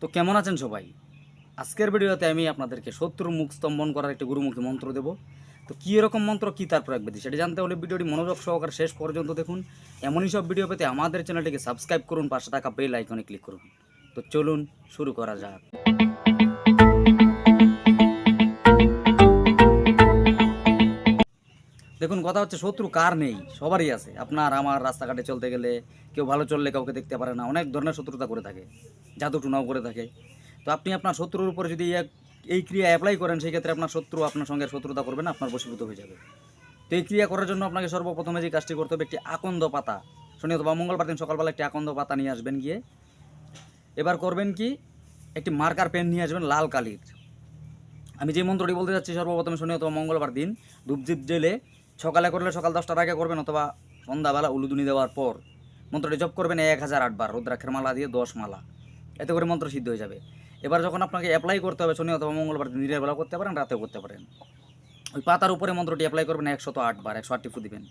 তো কেমন আছেন সবাই? আজকের ভিডিওতে আমি আপনাদেরকে শত্রুর মুখ স্তম্ভন করার একটি গুরুমুখী মন্ত্র দেব। তো কী এরকম মন্ত্র, কী তার প্রয়োগ বিধি সেটা জানতে হলে ভিডিওটি মনোযোগ সহকারে শেষ পর্যন্ত দেখুন। এমনই সব ভিডিও পেতে আমাদের চ্যানেলটিকে সাবস্ক্রাইব করুন, পাশে থাকা বেল আইকনে ক্লিক করুন। তো চলুন, শুরু করা যাক। দেখুন, কথা হচ্ছে শত্রু কার নেই? সবারই আছে। আপনার, আমার রাস্তাঘাটে চলতে গেলে কেউ ভালো চললে কাউকে দেখতে পারে না। অনেক ধরনের শত্রুতা করে থাকে, জাদু টুনাও করে থাকে। তো আপনি আপনার শত্রুর উপরে যদি এই ক্রিয়া অ্যাপ্লাই করেন, সেই ক্ষেত্রে আপনার শত্রু আপনার সঙ্গে শত্রুতা করবে না, আপনার বশীভূত হয়ে যাবে। তো এই ক্রিয়া করার জন্য আপনাকে সর্বপ্রথমে যে কাজটি করতে হবে, একটি আকন্দ পাতা। শনি অথবা মঙ্গলবার দিন সকালবেলা একটি আকন্দ পাতা নিয়ে আসবেন গিয়ে। এবার করবেন কি, একটি মার্কার পেন নিয়ে আসবেন লাল কালির। আমি যে মন্ত্রটি বলতে যাচ্ছি সর্বপ্রথমে শনি অথবা মঙ্গলবার দিন ধূপজিপ জেলে সকালে করলে সকাল দশটার আগে করবেন অথবা সন্ধ্যাবেলা উলুদুনি দেওয়ার পর। মন্ত্রটি জপ করবেন এক হাজার আটবার, রুদ্রাক্ষের মালা দিয়ে দশ মালা। এতে করে মন্ত্র সিদ্ধ হয়ে যাবে। এবার যখন আপনাকে অ্যাপ্লাই করতে হবে, শনি অথবা মঙ্গলবার দিন দিনের বেলা করতে পারেন, রাতেও করতে পারেন। ওই পাতার উপরে মন্ত্রটি অ্যাপ্লাই করবেন একশত আটবার, একশো আটটি ফু দিবেন।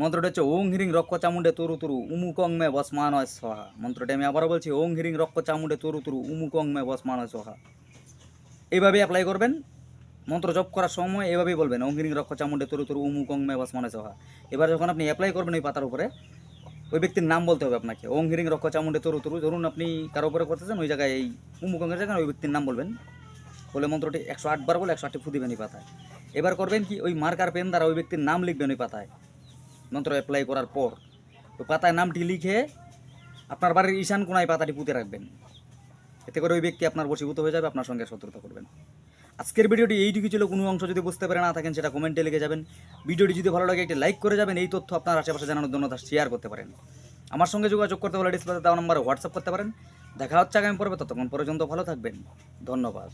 মন্ত্রটি হচ্ছে, ওং হিরিং রক্ষ চামুন্ডে তরু তরু উমুকং মে বসমান হয় সহা মন্ত্রটি আমি আবারও বলছি, ওং হিরিং রক্ষ চামুন্ডে তরু তরু উমুকং মে বসমান হয় সহা এইভাবে অ্যাপ্লাই করবেন। মন্ত্র জপ করার সময় এভাবেই বলবেন হিরিং রক্ষ চামুণ্ডে তরু তরু উমুকং মে বসমান হয় সহা এবার যখন আপনি অ্যাপ্লাই করবেন ওই পাতার উপরে, ওই ব্যক্তির নাম বলতে হবে আপনাকে। ওং হিরিং রক্ষ চামুণ্ডে তরু তরু, ধরুন আপনি কারও উপরে করতেছেন, ওই জায়গায় এই উমুকঙ্গের জায়গায় ওই ব্যক্তির নাম বলবেন। বলে মন্ত্রটি একশো আটবার বলে একশো আটটি ফু দিবেন পাতায়। এবার করবেন কি, ওই মার্কার পেন দ্বারা ওই ব্যক্তির নাম লিখবেন ওই পাতায়। মন্ত্র অ্যাপ্লাই করার পর, ওই পাতায় নামটি লিখে আপনার বাড়ির ঈশান কোনায় পাতাটি পুঁতে রাখবেন। এতে করে ওই ব্যক্তি আপনার বশীভূত হয়ে যাবে, আপনার সঙ্গে শত্রুতা করবেন। আজকের ভিডিওটি এইটুকু ছিল। কোনো অংশ যদি বুঝতে পারে না থাকেন, সেটা কমেন্টে লিখে যাবেন। ভিডিওটি যদি ভালো লাগে, একটি লাইক করে যাবেন। এই তথ্য আপনার আশেপাশে জানানোর জন্য তা শেয়ার করতে পারেন। আমার সঙ্গে যোগাযোগ করতে হলে ডিসপ্লেতে দেওয়া নম্বরে হোয়াটসঅ্যাপ করতে পারেন। দেখা হচ্ছে আগামী পর্বে, ততক্ষণ পর্যন্ত ভালো থাকবেন। ধন্যবাদ।